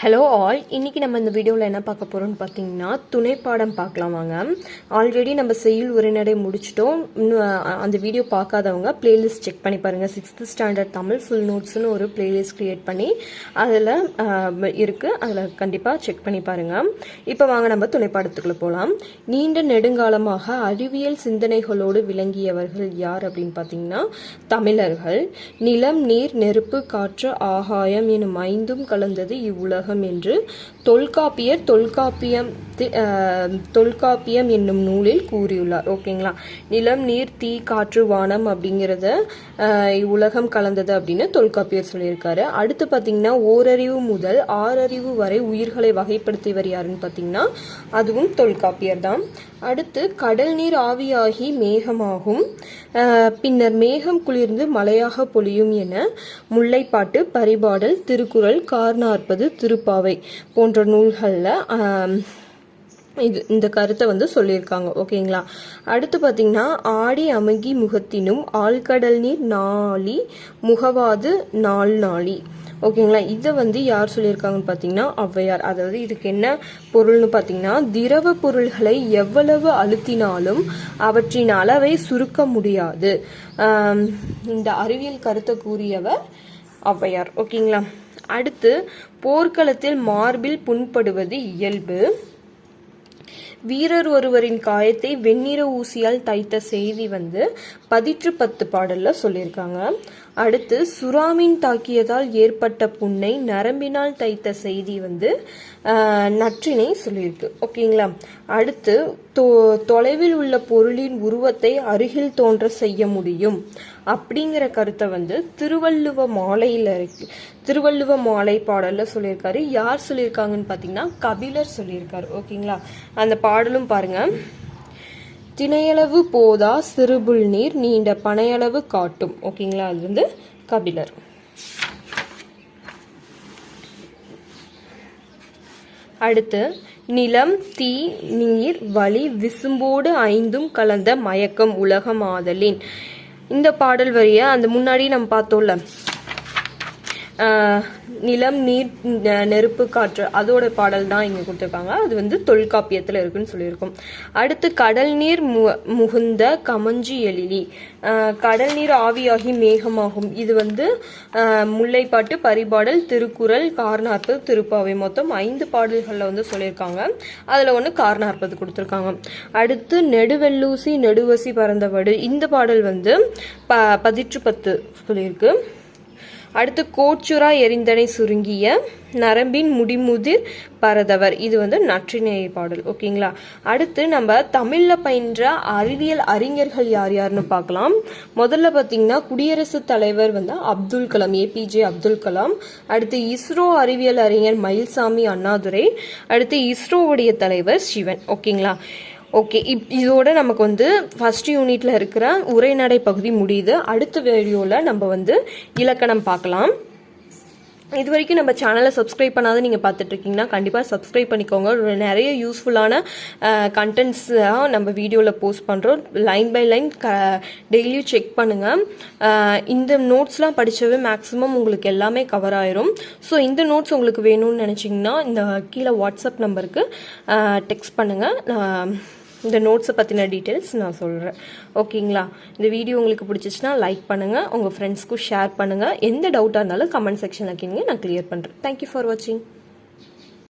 Hello all இன்றைக்கி நம்ம இந்த வீடியோவில் என்ன பார்க்க போகிறோம்னு பார்த்தீங்கன்னா துணைப்பாடம் பார்க்கலாம் வாங்க. ஆல்ரெடி நம்ம செய்யுள் உரைநடை முடிச்சிட்டோம். இன்னும் அந்த வீடியோ பார்க்காதவங்க பிளேலிஸ்ட் செக் பண்ணி பாருங்கள் சிக்ஸ்த்து ஸ்டாண்டர்ட் தமிழ் ஃபுல் நோட்ஸ்னு ஒரு பிளேலிஸ்ட் க்ரியேட் பண்ணி அதில் இருக்குது அதில் கண்டிப்பாக செக் பண்ணி பாருங்கள் இப்போ வாங்க நம்ம துணைப்பாடத்துக்குள்ளே போகலாம் நீண்ட நெடுங்காலமாக அறிவியல் சிந்தனைகளோடு விளங்கியவர்கள் யார் அப்படின்னு பார்த்தீங்கன்னா தமிழர்கள். நிலம் நீர் நெருப்பு காற்று ஆகாயம் எனும் ஐந்தும் கலந்தது இவ்வுலகம் என்று தொல்காப்பியர் தொல்காப்பியம் தொல்காப்பியம் என்னும் நூலில் கூறியுள்ளார். ஓகேங்களா? நிலம் நீர் தீ காற்று வானம் அப்படிங்கிறத உலகம் கலந்தது அப்படின்னு தொல்காப்பியர் சொல்லியிருக்காரு. அடுத்து பார்த்தீங்கன்னா ஓரறிவு முதல் ஆறறிவு வரை உயிர்களை வகைப்படுத்தியவர் யாருன்னு பார்த்தீங்கன்னா அதுவும் தொல்காப்பியர் தான். அடுத்து கடல் நீர் ஆவியாகி மேகமாகும். பின்னர் மேகம் குளிர்ந்து மழையாக பொழியும் என முல்லைப்பாட்டு பரிபாடல் திருக்குறள் கார்நாற்பது திருப்பாவை போன்ற நூல்களில் இது இந்த கருத்தை வந்து சொல்லியிருக்காங்க. ஓகேங்களா? அடுத்து பார்த்தீங்கன்னா ஆடி அமுகி முகத்தினும் ஆழ்கடல் நீர் நாளி முகவாது நாள் நாளி. ஓகேங்களா? இதை வந்து யார் சொல்லியிருக்காங்கன்னு பார்த்தீங்கன்னா ஔவையார். அதாவது இதுக்கு என்ன பொருள்னு பார்த்தீங்கன்னா திரவ பொருள்களை எவ்வளவு அழுத்தினாலும் அவற்றின் அளவை சுருக்க முடியாது. இந்த அறிவியல் கருத்தை கூறியவர் ஔவையார். ஓகேங்களா? அடுத்து போர்க்களத்தில் மார்பில் புண்படுவது இயல்பு. வீரர் ஒருவரின் காயத்தை வெண்ணிற ஊசியால் தைத்த செய்தி வந்து பதிற்று பத்து பாடல்ல சொல்லியிருக்காங்க. அடுத்து சுறாமீன் தாக்கியதால் ஏற்பட்ட புண்ணை நரம்பினால் தைத்த செய்தி வந்து நற்றினை சொல்லியிருக்கு. ஓகேங்களா? அடுத்து தொ- தொலைவில் உள்ள பொருளின் உருவத்தை அருகில் தோன்ற செய்ய முடியும். அப்படிங்கிற கருத்தை வந்து திருவள்ளுவ மாலையில் இருக்கு. திருவள்ளுவ மாலை பாடலில் சொல்லியிருக்காரு. யார் சொல்லியிருக்காங்கன்னு பார்த்தீங்கன்னா கபிலர் சொல்லியிருக்காரு. ஓகேங்களா? அந்த பாடலும் பாருங்கள் திணையளவு போதா சிறுபுல் நீர் நீண்ட பனையளவு காட்டும். ஓகேங்களா? அது வந்து கபிலர். அடுத்து நிலம் தீ நீர் வழி விசும்போடு ஐந்தும் கலந்த மயக்கம் உலகமாதலின் இந்த பாடல் வரிய அந்த முன்னாடி நம்ம பார்த்தோம்ல நிலம் நீர் நெருப்பு காற்று அதோட பாடல் தான் இங்கே கொடுத்துருக்காங்க. அது வந்து தொல்காப்பியத்தில் இருக்குன்னு சொல்லியிருக்கோம். அடுத்து கடல் நீர் மு- முகுந்த கமஞ்சி எழிலி. கடல் நீர் ஆவியாகி மேகமாகும். இது வந்து முல்லைப்பாட்டு பரிபாடல் திருக்குறள் கார்நாற்பது திருப்பாவை மொத்தம் ஐந்து பாடல்களில் வந்து சொல்லியிருக்காங்க. அதில் ஒன்று கார்நாற்பது கொடுத்துருக்காங்க. அடுத்து நெடுவெல்லூசி நெடுவசி பறந்தவடு இந்த பாடல் வந்து ப பதிற்று பத்து சொல்லியிருக்கு. அடுத்து கோச்சுரா எரிந்தனை சுருங்கிய நரம்பின் முடிமுதிர் பரதவர். இது வந்து நற்றினை பாடல். ஓகேங்களா? அடுத்து நம்ம தமிழில் பயின்ற அறிவியல் அறிஞர்கள் யார் யாருன்னு பார்க்கலாம். முதல்ல பார்த்தீங்கன்னா குடியரசுத் தலைவர் வந்து Abdul Kalam A P J Abdul Kalam. அடுத்து இஸ்ரோ அறிவியல் அறிஞர் மயில்சாமி அண்ணாதுரை. அடுத்து இஸ்ரோவுடைய தலைவர் சிவன். ஓகேங்களா? ஓகே இப் இதோட நமக்கு வந்து ஃபஸ்ட் யூனிட்ல இருக்கிற உரைநடை பகுதி முடியுது. அடுத்த வீடியோவில் நம்ம வந்து இலக்கணம் பார்க்கலாம். இது வரைக்கும் நம்ம சேனலை சப்ஸ்கிரைப் பண்ணாத நீங்கள் பார்த்துட்ருக்கீங்கன்னா கண்டிப்பாக சப்ஸ்கிரைப் பண்ணிக்கோங்க. நிறைய யூஸ்ஃபுல்லான கண்டென்ட்ஸாக நம்ம வீடியோவில் போஸ்ட் பண்ணுறோம் லைன் பை லைன் க டெய்லியும் செக் பண்ணுங்கள் இந்த நோட்ஸ்லாம் படித்தவே மேக்ஸிமம் உங்களுக்கு எல்லாமே கவர் ஆயிரும். ஸோ இந்த நோட்ஸ் உங்களுக்கு வேணும்னு நினச்சிங்கன்னா இந்த கீழே வாட்ஸ்அப் நம்பருக்கு டெக்ஸ்ட் பண்ணுங்கள் இந்த நோட்ஸை பற்றின டீட்டெயில்ஸ் நான் சொல்கிறேன் ஓகேங்களா இந்த வீடியோ உங்களுக்கு பிடிச்சிச்சுன்னா லைக் பண்ணுங்கள் உங்கள் ஃப்ரெண்ட்ஸ்க்கும் ஷேர் பண்ணுங்கள் எந்த டவுட்டாக இருந்தாலும் கமெண்ட் செக்ஷனில் கேளுங்க. நான் கிளியர் பண்ணுறேன் தேங்க்யூ ஃபார் வாட்சிங்